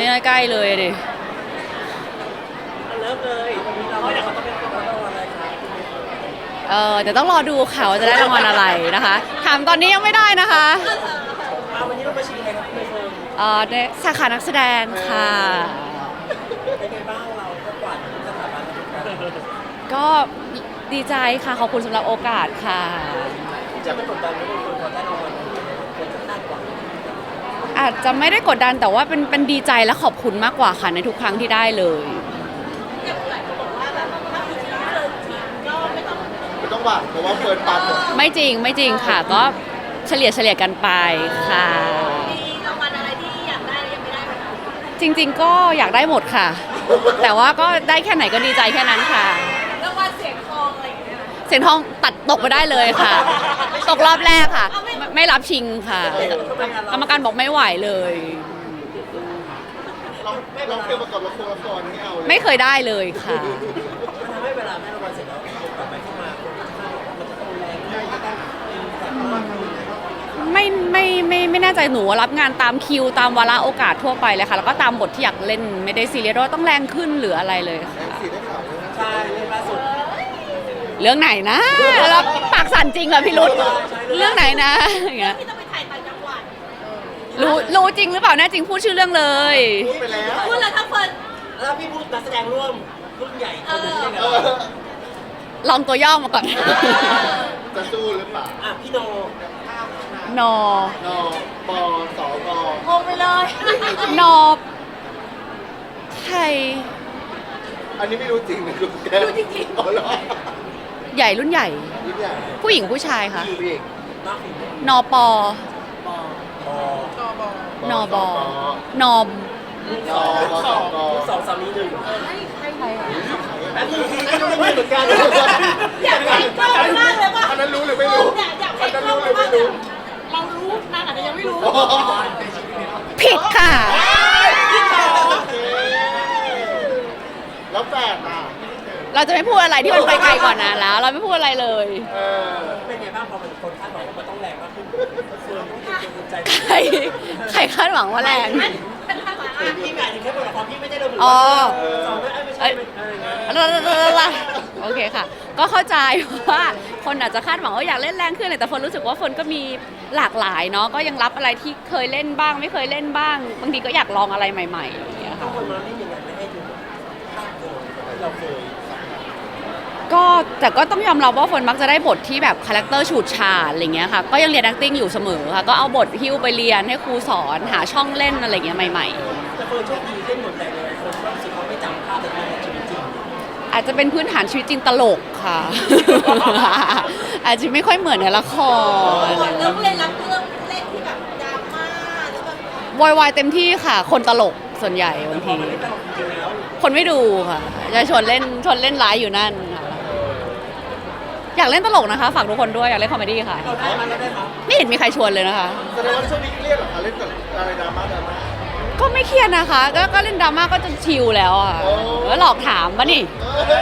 ไม่ได้ใกล้เลยดิ เริ่มเลยวันนี้เราก็อยากเขาต้องเป็นคนเราต้องอะไรครับเออเดี๋ยวต้องรอดูค่ะว่าจะได้รางวัลอะไรนะคะ ถามตอนนี้ยังไม่ได้นะคะเอาวันนี้เรามาชิงอะไรครับคุณผู้ชมเออในสาขานักแสดงค่ะ เป็นไงบ้างเราก็กวาดสถาบันมาทุกครั้งก็ดีใจค่ะ ขอบคุณสำหรับโอกาสค่ะ จะไม่กดดันไม่เป็นคนพอได้รางวัลควรจะคาดหวัง อาจจะไม่ได้กดดันแต่ว่าเป็นเป็นดีใจและขอบคุณมากกว่าค่ะในทุกครั้งที่ได้เลย ไม่ต้องหวังเพราะว่าเฟิร์นปันหมดไม่จริงไม่จริงค่ะ ก็เฉลี่ยเฉลี่ยกันไปค่ะ มีรางวัลอะไรที่อยากได้และยังไม่ได้ไหมคะจริง ๆ ก็อยากได้หมดค่ะ แต่ว่าก็ได้แค่ไหนก็ดีใจแค่นั้นค่ะ รางวัลเสียงทองอะไรอย่างเงี้ยเสียงทองตัดตกไปได้เลยค่ะ ตกรอบแรกค่ะไม่ ไม่รับชิงค่ะกรรมการบอกไม่ไหวเลย เราเราเคยประกอบละครละครไม่เอาเลยไม่เคยได้เลยค่ะ มันทำให้เวลาได้รางวัลเสร็จแล้วกลับไปเข้ามาคนก็คาดหวังว่ามันจะต้องแรงใช่จะต้องแบบว่าไม่ไม่ไม่ไม่แน่ใจหนูว่ารับงานตามคิวตามวาระโอกาสทั่วไปเลยค่ะ แล้วก็ตามบทที่อยากเล่นไม่ได้ซีเรียสว่าต้องแรงขึ้นหรืออะไรเลยค่ะ สีได้ข่าวด้วยนะใช่เรื่องล่าสุดเรื่องไหนนะแล้วปากสั่นจริงเหรอพี่รุธ เรื่องไหนนะอย่างเงี้ยที่ต้องไปถ่ายต่างจังหวัดรู้รู้จริงหรือเปล่าแน่จริงพูดชื่อเรื่องเลย พูดไปแล้วพูดแล้วทั้งเฟิร์นแล้วพี่พูดนักแสดงร่วมรุ่นใหญ่คนหนึงได้ไงเอวะอลองตัวย่อมาก่อน จะสู้หรือเปล่าอะพี่โนนอนปสกงงไปเลย นอใครอันนี้ไม่รู้จริงนะคุณแก้วจริงๆ อ๋อเหรอใหญ่รุ่นใหญ่นี่เนี่ยผู้หญิงผู้ชายค่ะผู้หญิง น้องผิงนอปอปอนอบอนอมลูกสองลูกสองลูกสองสามีหนึ่งแป๊บนึงนั่นก็ไม่เหมือนกันอยากเห็นกล้องมากเลยว่าอันนั้นรู้หรือไม่รู้อยากอยากอัเห็นนนั้นกล้องรู้หรือมาไม่กเลยรู้เรารู้นางอาจจะยังไม่รู้อ๋อผิดค่ะโอเคแล้วแฝดอะ เราจะไม่พูดอะไรที่มันไปไกลก่อนนะแล้ว เราไม่พูดอะไรเลย เออเป็นไงบ้างพอมันคนคาดหวังว่ามันต้องแรงมากขึ้นเฟิร์นต้องเตรียมตัวใจใครใครคาดหวังว่าแรง เป็นทางหลังพี่พี่หมายถึงแค่บทละครพี่ไม่ได้ระบุอ๋อ สองไม่ไม่ใช่อะไรเงี้ยโอเคค่ะ ก็เข้าใจว่าคนอาจจะคาดหวังว่าอยากเล่นแรงขึ้นแต่ฝนรู้สึกว่าฝนก็มีหลากหลายเนาะก็ยังรับอะไรที่เคยเล่นบ้าง ไม่เคยเล่นบ้าง บางทีก็อยากลองอะไรใหม่ๆอย่างเงี้ยถ้าค่ะคนมาเล่นยังไงไม่ให้ดูภาพเดิมที่เราเคย ก็แต่ก็ต้องยอมรับว่าฝนมักจะได้บทที่แบบคาแรคเตอร์ฉูดฉาดอะไรเงี้ยค่ะ ก็ยังเรียน acting อยู่เสมอค่ะ ก็เอาบทฮิ้วไปเรียนให้ครูสอนหาช่องเล่นอะไรเงี้ยใหม่ๆแต่เฟิร์นโชคดีเล่นหมดแต่เลยคนก็รู้สึกว่าไม่จำภาพแต่ในชีวิตจริงอาจจะเป็นพื้นฐานชีวิตจริงตลกค่ะ อาจจะไม่ค่อยเหมือนในละครเรื่องเล่นรับเรื่องเล่นที่แบบดราม่าหรือแบบวายวายเต็มที่ค่ะ คนตลกส่วนใหญ่บางพอทีมันเล่นตลกจริงๆแล้วคนไม่ดูค่ะจะชวนเล่นชวนเล่นร้ายอยู่นั่นค่ะ อยากเล่นตลกนะคะ ฝากทุกคนด้วยอยากเล่นคอมเมดี้ค่ะ เราได้มาเราได้มาไม่เห็นมีใครชวนเลยนะคะ แสดงว่าช่วงนี้เครียดเหรอคะเล่นแต่อะไรดราม่าดราม่า ก็ไม่เครียดนะคะก็ก็เล่นดราม่าก็จะชิลแล้วอะโอ้แล้วหลอกถามปะนี่เอ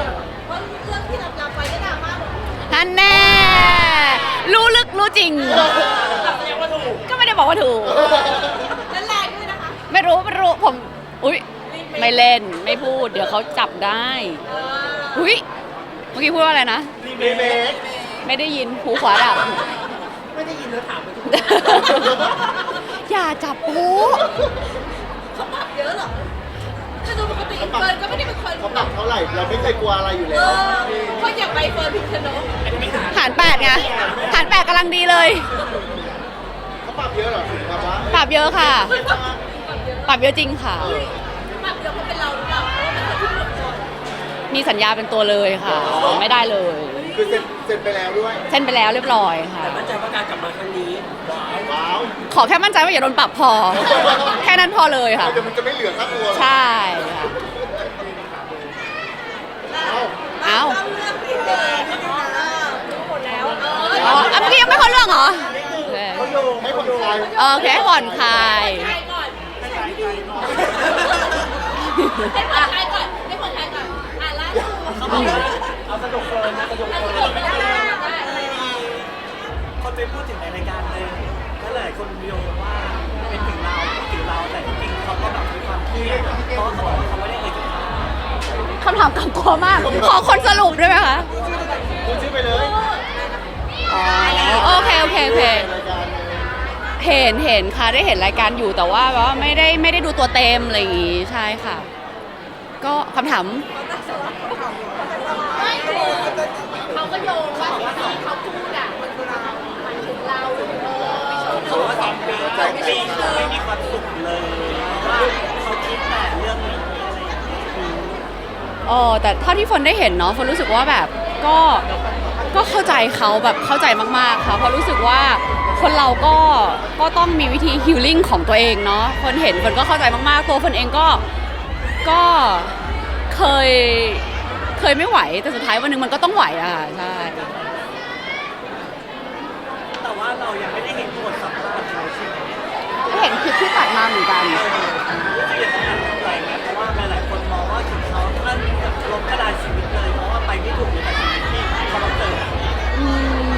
อเพราะเรื่องที่เรารับไว้ก็ดราม่าหมดฮันแน่รู้ลึกรู้จริงแสดงว่าถูกก็ไม่ได้บอกว่าถูก และแรงด้วยนะคะ ไม่รู้ไม่รู้ผม อุ้ยไม่เล่นไม่พูด เดี๋ยวเขาจับได้ เอออุ้ย เมื่อกี้พูดว่าอะไรนะ รีรีเมเมคคไม่ได้ยินหูขวาดับ ไม่ได้ยินแล้วถามไปทุกอย่าจับหูเขาปรับเยอะเหรอถ้าดูปกติเฟิร์นก็ไม่ได้เป็นคนเขาปรับเท่าไหร่ เราไม่เคยกลัวอะไรอยู่เอแล้วอคนอย่างใบเฟิร์นพิมพ์ชนกฐานแปดไงฐานแปดกำลังดีเลย เขาปรับเยอะเหรอถึงแบบว่าปรับเยอะค่ะ ปรับเยอะจริงค่ะ ปรับเยอะเพราะเป็น มีสัญญาเป็นตัวเลยค่ะ ไม่ได้เลย คือเซ็นเซ็นไปแล้วด้วยเส้นไปแล้วเรียบร้อยค่ะ แต่มั่นใจว่าการกลับมาครั้งนี้ ว้าวว้าวขอแค่มั่นใจว่าอย่าโดนปรับพอ แค่นั้นพอเลยค่ะ เดี๋ยวมันจะไม่เหลือค่าตัวหรอกใช่ค่ะเอ้าเอ้าเรื่องนี้เลยไม่ได้นะรู้หมดแล้วเอออ๋ออะเมื่อกี้ยังไม่เข้าเรื่องเหรอเขาโยงให้คนคลายโอเคให้ผ่อนคลายใครก่อนให้ผ่อนคลายก่อน เขาบอกว่าเอาสนุกเฟิร์นนะสนุกเราเฟิจะร์จนบไปแล้วนะคนไปพูดถึงในรายการหนึ่งแล้วหลายคนโยงว่าเป็นถึงเราพูดถึงเราแต่จริงๆเขาก็แบบเพราะเขาบอกว่าเขาไม่ได้เอ่ยถึงคำถามกำกวมาก ขอคนสรุปได้ไหมคะพูดชื่อไปเลยอ๋อโอเคโอเคโอเครายการเห็นเห็นค่ะได้เห็นรายการอยู่แต่ว่าแบบว่าไม่ได้ไม่ได้ดูตัวเต็มอะไรอย่างงี้ใช่ค่ะ ก็คำถามไม่ถูก เขาก็โยงว่าสิ่งที่เขาพูดอะมันคือหมายถึงเราเออเขาว่าสองปีสองปีไม่มีความสุขเลยว่าเขาคิดแต่เรื่องนี้อะไรอย่างเงี้ยเออแต่เท่าที่ฝนได้เห็นเนาะฝนรู้สึกว่าแบบก็ก็เข้าใจเขาแบบเข้าใจมากๆค่ะเพราะรู้สึกว่าคนเราก็ก็ต้องมีวิธีฮิลลิ่งของตัวเองเนาะฝนเห็นฝนก็เข้าใจมากๆ ตัวฝนเองก็ก็เคย เคยไม่ไหว แต่สุดท้ายวันหนึงมันก็ต้องไหวอะค่ะใช่ แต่ว่าเรายังไม่ได้เห็นบทสัมภาษณ์เขาใช่ไหมเห็นคลิปที่ตัดมาเหมือนกัน รู้สึกอย่างนั้นอะไรไหมเพราะว่าหลายๆคนมองว่าถึงเขาท่านล้มกระดานชีวิตเลยเพราะว่าไปไม่ถูกในแต่ชีวิตที่เขาต้องเจออื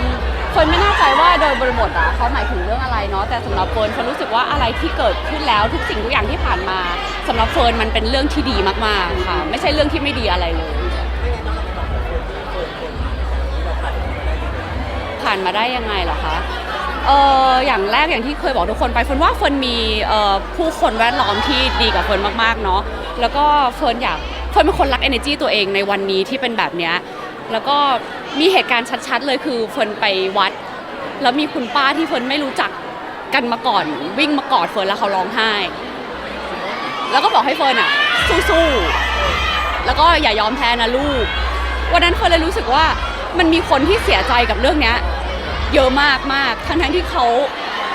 มเฟิร์นไม่แน่ใจว่าโดยบริบทอะเขาหมายถึงเรื่องอะไรเนาะแต่สำหรับเฟิร์นเฟิร์นรู้สึกว่าอะไรที่เกิดขึ้นแล้วทุกสิ่งทุกอย่างที่ผ่านมาสำหรับเฟิร์นมันเป็นเรื่องที่ดีมากๆค่ะ ไม่ใช่เรื่องที่ไม่ดีอะไรเลย ผ่านมาได้ยังไงเหรอคะเอออย่างแรกอย่างที่เคยบอกทุกคนไปเฟิร์นว่าเฟิร์นมีเอ่อผู้คนแวดล้อมที่ดีกับเฟิร์นมากๆเนาะแล้วก็เฟิร์นอยากเฟิร์นเป็นคนรัก energy ตัวเองในวันนี้ที่เป็นแบบเนี้ยแล้วก็มีเหตุการณ์ชัดๆเลยคือเฟิร์นไปวัด แล้วมีคุณป้าที่เฟิร์นไม่รู้จักกันมาก่อน วิ่งมากอดเฟิร์นแล้วเขาร้องไห้ แล้วก็บอกให้เฟิร์นอะสู้ๆแล้วก็อย่ายอมแพ้นะลูกวันนั้นเฟิร์นเลยรู้สึกว่ามันมีคนที่เสียใจกับเรื่องเนี้ย เยอะมากมากทั้งทั้งๆที่เขา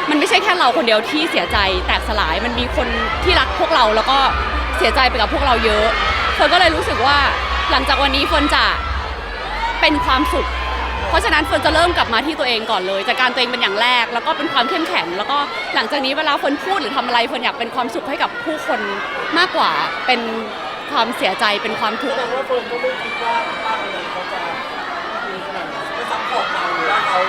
มันไม่ใช่แค่เราคนเดียวที่เสียใจแตกสลายมันมีคนที่รักพวกเราแล้วก็เสียใจไปกับพวกเราเยอะเฟิร์นก็เลยรู้สึกว่าหลังจากวันนี้เฟิร์นจะเป็นความสุข เพราะฉะนั้นเฟิร์นจะเริ่มกลับมาที่ตัวเองก่อนเลยจากการตัวเองเป็นอย่างแรก แล้วก็เป็นความเข้มแข็ง แล้วก็หลังจากนี้เวลาเฟิร์นพูดหรือทำอะไรเฟิร์นอยากเป็นความสุขให้กับผู้คนมากกว่าเป็นความเสียใจเป็นความทุกข์แสดงว่าเฟิร์นก็ไม่คิดว่าป้าคนนั้นเขาจะมีขนาดนั้นไม่ซัพพอร์ตเราหรือว่าเขา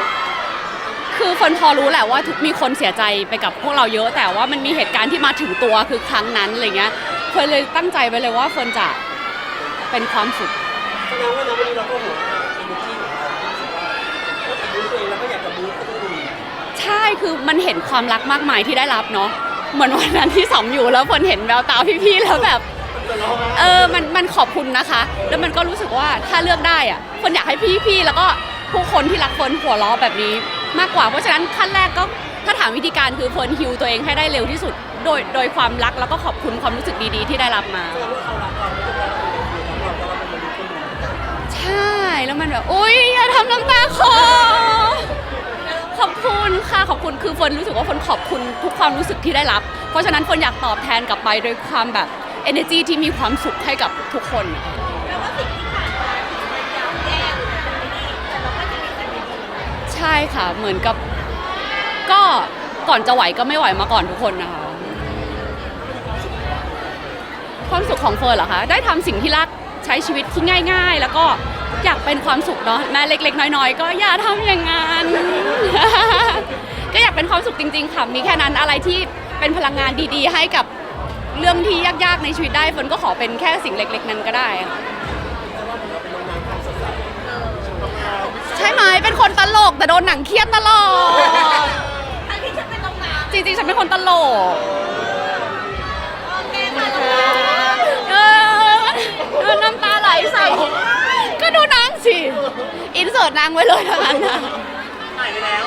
คือเฟิร์นพอรู้แหละว่าทุกมีคนเสียใจไปกับพวกเราเยอะ แต่ว่ามันมีเหตุการณ์ที่มาถึงตัวคือครั้งนั้นอะไรเงี้ยเฟิร์นเลยตั้งใจไว้เลยว่าเฟิร์นจะเป็นความสุขแสดงว่าในวันนี้เราก็หัวเอเนอร์จีของเราที่รู้สึกว่าก็จะบูสต์ตัวเองแล้วก็อยากจะบูสต์คนอื่นใช่คือมันเห็นความรักมากมายที่ได้รับเนาะเหมือนวันนั้นที่สอมอยู่แล้วเฟิร์นเห็นแววตาพี่ๆแล้วแบบ จะร้องไห้ เออ มัน มันขอบคุณนะคะ แล้วมันก็รู้สึกว่าถ้าเลือกได้อะเฟิร์นอยากให้พี่ๆ แล้วก็ผู้คนที่รักเฟิร์นหัวเราะแบบนี้ มากกว่า เพราะฉะนั้นขั้นแรกก็ถ้าถามวิธีการคือเฟิร์นฮิวตัวเองให้ได้เร็วที่สุด โดยโดยความรักแล้วก็ขอบคุณความรู้สึกดีๆ ที่ได้รับมาใช่แต่ว่าเป็นมนุษย์คนหนึ่งใช่แล้วมันแบบอุ้ยอย่าทำน้ำตาคอขอบคุณค่ะขอบคุณคือเฟิร์นรู้สึกว่าเฟิร์นขอบคุณทุกความรู้สึกที่ได้รับ เพราะฉะนั้นเฟิร์นอยากตอบแทนกลับไปโดยความแบบ energy ที่มีความสุขให้กับทุกคน ใช่ค่ะ เหมือนกับ ก็ก่อนจะไหวก็ไม่ไหวมาก่อนทุกคนนะคะ ความสุขของเฟิร์นเหรอคะ ได้ทำสิ่งที่รักใช้ชีวิตที่ง่าย ๆ แล้วก็อยากเป็นความสุขเนาะแม้เล็ก ๆ น้อย ๆ ก็อย่าทำอย่างนั้น ก็อยากเป็นความสุขจริง ๆค่ะมีแค่นั้นอะไรที่เป็นพลังงานดี ๆ ให้กับเรื่องที่ยากๆในชีวิตได้เฟิร์นก็ขอเป็นแค่สิ่งเล็ก ๆ นั้นก็ได้ค่ะ ช่ไหมเป็นคนตลกแต่โดนหนังเครียดตลอดทั้งที่ฉันเป็นน้องน้จริงๆ ฉันเป็นคนตลกโอเคค่ะน้องน้ำเออน้ำตาไหลใส่ ก็ดูนางสิ อินเสิร์ตนางไว้เลยทั้งนั้นนะถ่ายไปแล้ว